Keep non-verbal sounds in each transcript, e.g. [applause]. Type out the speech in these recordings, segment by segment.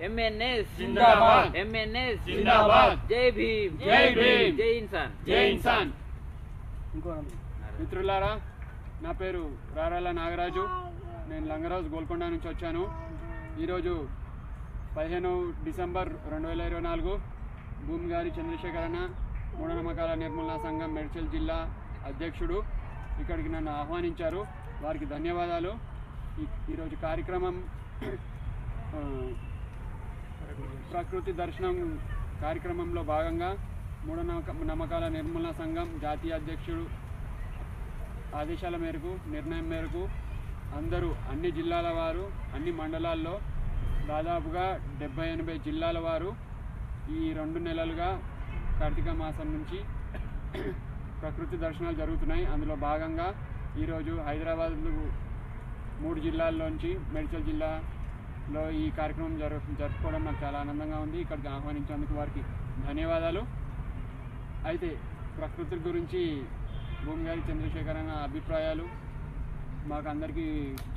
MNS జిందాబాద్. MNS జిందాబాద్. జై భీమ్. జై భీమ్. జై ఇన్సాన్. జై ఇన్సాన్. మిత్రులారా నా పేరు రారాల నాగరాజు. నేను లంగరాజు గోల్కొండ నుంచి వచ్చాను. ఈరోజు పదిహేను డిసెంబర్ రెండు వేల ఇరవై నాలుగు. భూమి గారి చంద్రశేఖరణ మూఢనమ్మకాల నిర్మూలన సంఘం మేడ్చల్ జిల్లా అధ్యక్షుడు. ఇక్కడికి నన్ను ఆహ్వానించారు. వారికి ధన్యవాదాలు. ఈ- ఈరోజు కార్యక్రమం ప్రకృతి దర్శనం కార్యక్రమంలో భాగంగా మూఢనమ్మక నమ్మకాల నిర్మూలన సంఘం జాతీయ అధ్యక్షుడు ఆదేశాల మేరకు నిర్ణయం మేరకు అందరూ అన్ని జిల్లాల వారు అన్ని మండలాల్లో దాదాపుగా డెబ్బై ఎనభై జిల్లాల వారు ఈ రెండు నెలలుగా కార్తీక మాసం నుంచి ప్రకృతి దర్శనాలు జరుగుతున్నాయి. అందులో భాగంగా ఈరోజు హైదరాబాద్ మూడు జిల్లాల్లోంచి మేడ్చల్ లో ఈ కార్యక్రమం జరు జరుపుకోవడం నాకు చాలా ఆనందంగా ఉంది. ఇక్కడికి ఆహ్వానించినందుకు వారికి ధన్యవాదాలు. అయితే ప్రకృతి గురించి భూమి గారి చంద్రశేఖర్ అన్న అభిప్రాయాలు మాకు అందరికీ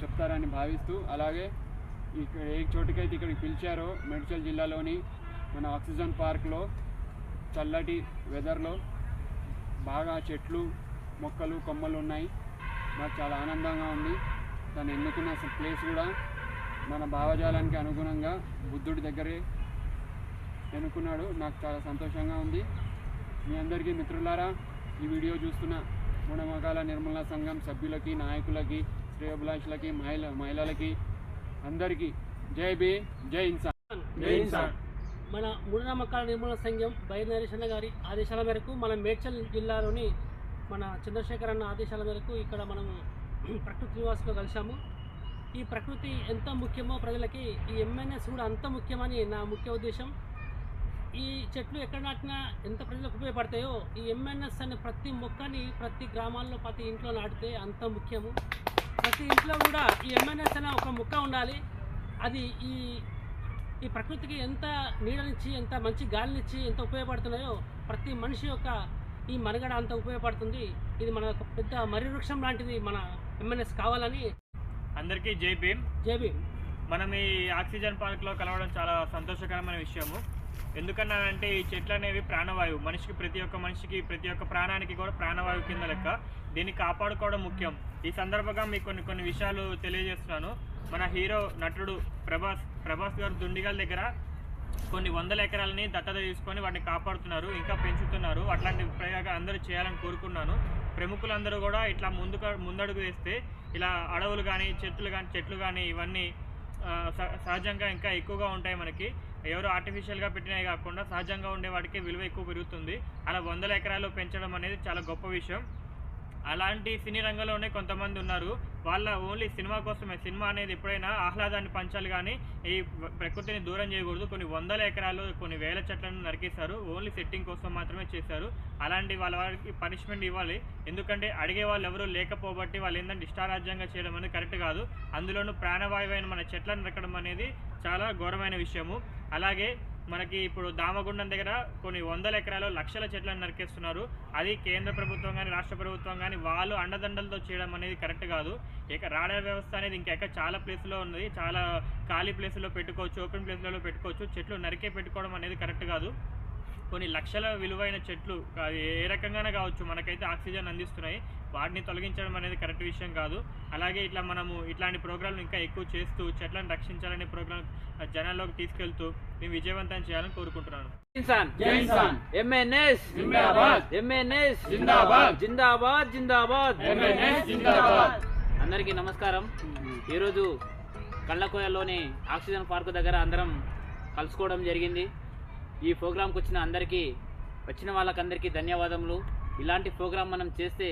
చెప్తారని భావిస్తూ అలాగే ఇక్కడ ఏ చోటుకైతే ఇక్కడికి పిలిచారో మేడ్చల్ జిల్లాలోని మన ఆక్సిజన్ పార్క్లో చల్లటి వెదర్లో బాగా చెట్లు మొక్కలు కొమ్మలు ఉన్నాయి. నాకు చాలా ఆనందంగా ఉంది. దాన్ని ఎన్నుకున్న ప్లేస్ కూడా మన భావజాలానికి అనుగుణంగా బుద్ధుడి దగ్గరే ఎన్నుకున్నాడు. నాకు చాలా సంతోషంగా ఉంది. మీ అందరికీ మిత్రులారా ఈ వీడియో చూస్తున్న మూఢమకాల నిర్మూలన సంఘం సభ్యులకి నాయకులకి శ్రేయోభిలాషులకి మహిళ మహిళలకి అందరికీ జై బీ జై ఇన్సాన్ జై ఇన్సాన్. మన మూఢనమ్మకాల నిర్మూలన సంఘం బైనరేషన్న గారి ఆదేశాల మేరకు మన మేడ్చల్ జిల్లాలోని మన చంద్రశేఖర్ అన్న ఆదేశాల మేరకు ఇక్కడ మనం [clears throat] ప్రకృతి నివాసులో కలిశాము. ఈ ప్రకృతి ఎంత ముఖ్యమో ప్రజలకి ఈ ఎంఎన్ఎస్ కూడా అంత ముఖ్యమని నా ముఖ్య ఉద్దేశం. ఈ చెట్లు ఎక్కడ నాటినా ఎంత ప్రజలకు ఉపయోగపడతాయో ఈ ఎంఎన్ఎస్ అనే ప్రతి మొక్కని ప్రతి గ్రామాల్లో ప్రతి ఇంట్లో నాటితే అంత ముఖ్యము. ప్రతి ఇంట్లో కూడా ఈ ఎంఎన్ఎస్ అనే ఒక మొక్క ఉండాలి. అది ఈ ఈ ప్రకృతికి ఎంత నీడనిచ్చి ఎంత మంచి గాలినిచ్చి ఎంత ఉపయోగపడుతున్నాయో ప్రతి మనిషి యొక్క ఈ మనుగడ అంత ఉపయోగపడుతుంది. ఇది మన పెద్ద మర్రి వృక్షం లాంటిది మన ఎంఎన్ఎస్ కావాలని అందరికీ జై భీమ్. జేబీ మనం ఈ ఆక్సిజన్ పార్క్లో కలవడం చాలా సంతోషకరమైన విషయము. ఎందుకన్నానంటే ఈ చెట్లు అనేవి ప్రాణవాయువు. మనిషికి ప్రతి ఒక్క మనిషికి ప్రతి ఒక్క ప్రాణానికి కూడా ప్రాణవాయువు కింద లెక్క. దీన్ని కాపాడుకోవడం ముఖ్యం. ఈ సందర్భంగా మీకు కొన్ని కొన్ని విషయాలు తెలియజేస్తున్నాను. మన హీరో నటుడు ప్రభాస్ ప్రభాస్ గారు దుండిగల్ దగ్గర కొన్ని వందల ఎకరాలని దత్తత తీసుకొని వాటిని కాపాడుతున్నారు ఇంకా పెంచుతున్నారు. అట్లాంటి ప్రయోగం అందరూ చేయాలని కోరుకున్నాను. ప్రముఖులందరూ కూడా ఇట్లా ముందుకు ముందడుగు వేస్తే ఇలా అడవులు కానీ చెట్లు కానీ చెట్లు కానీ ఇవన్నీ సహజంగా ఇంకా ఎక్కువగా ఉంటాయి మనకి. ఎవరు ఆర్టిఫిషియల్గా పెట్టినవి కాకుండా సహజంగా ఉండే వాటికి విలువ ఎక్కువ పెరుగుతుంది. అలా వందల ఎకరాలు పెంచడం అనేది చాలా గొప్ప విషయం. అలాంటి సినీ రంగంలోనే కొంతమంది ఉన్నారు. వాళ్ళ ఓన్లీ సినిమా కోసమే. సినిమా అనేది ఎప్పుడైనా ఆహ్లాదాన్ని పంచాలి కానీ ఈ ప్రకృతిని దూరం చేయకూడదు. కొన్ని వందల ఎకరాలు కొన్ని వేల చెట్లను నరికేశారు. ఓన్లీ సెట్టింగ్ కోసం మాత్రమే చేశారు. అలాంటి వాళ్ళ వారికి పనిష్మెంట్ ఇవ్వాలి. ఎందుకంటే అడిగే వాళ్ళు ఎవరూ లేకపోబట్టి వాళ్ళు ఏంటంటే ఇష్టారాజ్యంగా చేయడం అనేది కరెక్ట్ కాదు. అందులోనూ ప్రాణవాయువైన మన చెట్లను నరకడం అనేది చాలా ఘోరమైన విషయము. అలాగే మనకి ఇప్పుడు దామగుండం దగ్గర కొన్ని వందల ఎకరాలు లక్షల చెట్లను నరికేస్తున్నారు. అది కేంద్ర ప్రభుత్వం కానీ రాష్ట్ర ప్రభుత్వం కానీ వాళ్ళు అండదండలతో చేయడం అనేది కరెక్ట్ కాదు. ఇక రాడర్ వ్యవస్థ అనేది ఇంకెక్క చాలా ప్లేస్లో ఉన్నది. చాలా ఖాళీ ప్లేస్లో పెట్టుకోవచ్చు ఓపెన్ ప్లేస్లలో పెట్టుకోవచ్చు. చెట్లు నరికే పెట్టుకోవడం అనేది కరెక్ట్ కాదు. కొన్ని లక్షల విలువైన చెట్లు అది ఏ రకంగానే కావచ్చు మనకైతే ఆక్సిజన్ అందిస్తున్నాయి. వాటిని తొలగించడం అనేది కరెక్ట్ విషయం కాదు. అలాగే ఇట్లా మనము ఇట్లాంటి ప్రోగ్రాంలు ఇంకా ఎక్కువ చేస్తూ చెట్లను రక్షించాలనే ప్రోగ్రాం జనాల్లోకి తీసుకెళ్తూ మేము విజయవంతం చేయాలని కోరుకుంటున్నాను. ఎంఎన్ఎస్ జిందాబాద్. ఎంఎన్ఎస్ జిందాబాద్. జిందాబాద్ జిందాబాద్. MNS జిందాబాద్. అందరికీ నమస్కారం. ఈరోజు కళ్ళకోయలోని ఆక్సిజన్ పార్క్ దగ్గర అందరం కలుసుకోవడం జరిగింది. ఈ ప్రోగ్రాంకి వచ్చిన అందరికీ వచ్చిన వాళ్ళకందరికీ ధన్యవాదములు. ఇలాంటి ప్రోగ్రాం మనం చేస్తే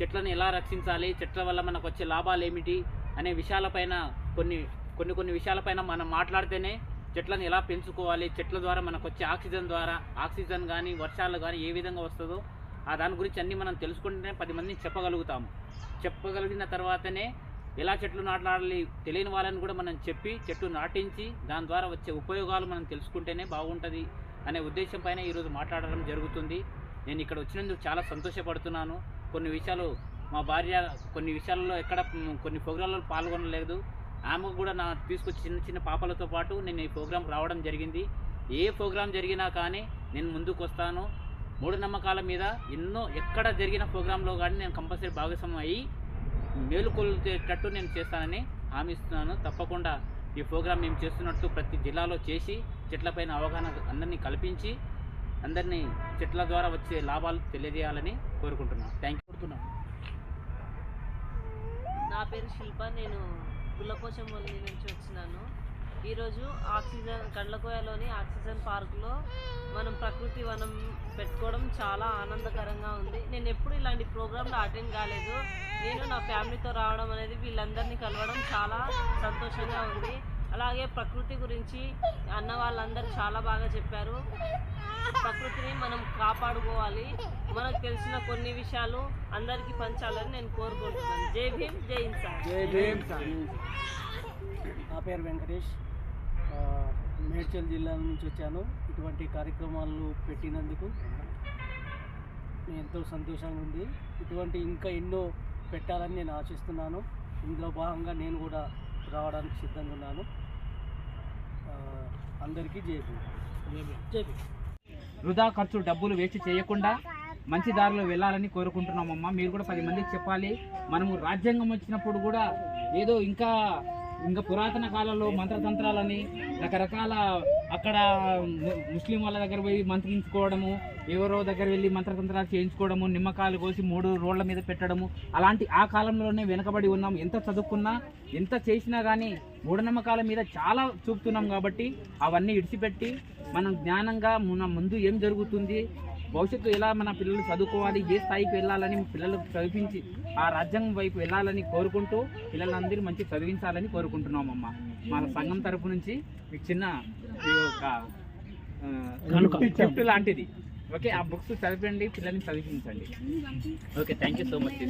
చెట్లను ఎలా రక్షించాలి? చెట్ల వల్ల మనకు వచ్చే లాభాలు ఏమిటి? అనే విషయాలపైన కొన్ని కొన్ని కొన్ని విషయాలపైన మనం మాట్లాడితేనే చెట్లను ఎలా పెంచుకోవాలి? చెట్ల ద్వారా మనకు వచ్చే ఆక్సిజన్ ద్వారా ఆక్సిజన్ కానీ వర్షాలు కానీ ఏ విధంగా వస్తుందో ఆ దాని గురించి అన్నీ మనం తెలుసుకుంటేనే పది మందిని చెప్పగలుగుతాము. చెప్పగలిగిన తర్వాతనే ఎలా చెట్లు నాటాలి తెలియని వాళ్ళని కూడా మనం చెప్పి చెట్లు నాటించి దాని ద్వారా వచ్చే ఉపయోగాలు మనం తెలుసుకుంటేనే బాగుంటుంది అనే ఉద్దేశం పైన ఈరోజు మాట్లాడడం జరుగుతుంది. నేను ఇక్కడ వచ్చినందుకు చాలా సంతోషపడుతున్నాను. కొన్ని విషయాలు మా భార్య కొన్ని విషయాలలో ఎక్కడ కొన్ని ప్రోగ్రాంలలో పాల్గొనలేదు. ఆమె కూడా నా తీసుకొచ్చి చిన్న చిన్న పాపలతో పాటు నేను ఈ ప్రోగ్రాం రావడం జరిగింది. ఏ ప్రోగ్రాం జరిగినా కానీ నేను ముందుకు వస్తాను. మూఢనమ్మకాల మీద ఎన్నో ఎక్కడ జరిగిన ప్రోగ్రాంలో కానీ నేను కంపల్సరీ భాగస్వామ్యం అయ్యి మేలుకొల్చేటట్టు నేను చేస్తానని హామీస్తున్నాను. తప్పకుండా ఈ ప్రోగ్రాం మేము చేస్తున్నట్టు ప్రతి జిల్లాలో చేసి చెట్లపైన అవగాహన అందరినీ కల్పించి అందరినీ చెట్ల ద్వారా వచ్చే లాభాలు తెలియజేయాలని కోరుకుంటున్నాను థ్యాంక్ యూ నా పేరు శిల్ప నేను గుల్లపోచంపల్లి నుంచి వచ్చినాను. ఈరోజు ఆక్సిజన్ కండ్లకోయలోని ఆక్సిజన్ పార్కులో మనం ప్రకృతి వనం పెట్టుకోవడం చాలా ఆనందకరంగా ఉంది. నేను ఎప్పుడు ఇలాంటి ప్రోగ్రాంలో అటెండ్ కాలేదు. నేను నా ఫ్యామిలీతో రావడం అనేది వీళ్ళందరినీ కలవడం చాలా సంతోషంగా ఉంది. అలాగే ప్రకృతి గురించి అన్న వాళ్ళందరూ చాలా బాగా చెప్పారు. ప్రకృతిని మనం కాపాడుకోవాలి. మనకు తెలిసిన కొన్ని విషయాలు అందరికీ పంచాలని నేను కోరుకుంటున్నాను. జై భీమ్ జై ఇన్సాన్ నా పేరు వెంకటేష్. ఆ, మేడ్చల్ జిల్లా నుంచి వచ్చాను. ఇటువంటి కార్యక్రమాలు పెట్టినందుకు నేను ఎంతో సంతోషంగా ఉంది. ఇటువంటి ఇంకా ఎన్నో పెట్టాలని నేను ఆశిస్తున్నాను. ఇందులో భాగంగా నేను కూడా రావడానికి సిద్ధంగా ఉన్నాను. అందరికీ జేపీ వృధా ఖర్చు డబ్బులు వేస్ట్ చేయకుండా మంచి దారిలో వెళ్ళాలని కోరుకుంటున్నామమ్మా. మీరు కూడా పది మందికి చెప్పాలి. మనము రాజ్యాంగం వచ్చినప్పుడు కూడా ఏదో ఇంకా ఇంకా పురాతన కాలంలో మంత్రతంత్రాలని రకరకాల అక్కడ ముస్లిం వాళ్ళ దగ్గర పోయి మంత్రించుకోవడము ఎవరో దగ్గర వెళ్ళి మంత్రతంత్రాలు చేయించుకోవడము నిమ్మకాయలు కోసి మూడు రోడ్ల మీద పెట్టడము అలాంటి ఆ కాలంలోనే వెనకబడి ఉన్నాం. ఎంత చదువుకున్నా ఎంత చేసినా కానీ మూఢనమ్మకాల మీద చాలా చూపుతున్నాం కాబట్టి అవన్నీ ఇడిచిపెట్టి మనం జ్ఞానంగా మన ముందు ఏం జరుగుతుంది భవిష్యత్తు ఎలా మన పిల్లలు చదువుకోవాలి ఏ స్థాయికి వెళ్ళాలని పిల్లలకు చదివించి ఆ రాజ్యాంగం వైపు వెళ్ళాలని కోరుకుంటూ పిల్లలందరూ మంచి చదివించాలని కోరుకుంటున్నామమ్మ. మన సంఘం తరపు నుంచి మీకు చిన్న ఒక గిఫ్ట్ లాంటిది. ఓకే ఆ బుక్స్ చదివండి పిల్లల్ని చదివించండి. Okay thank you so much.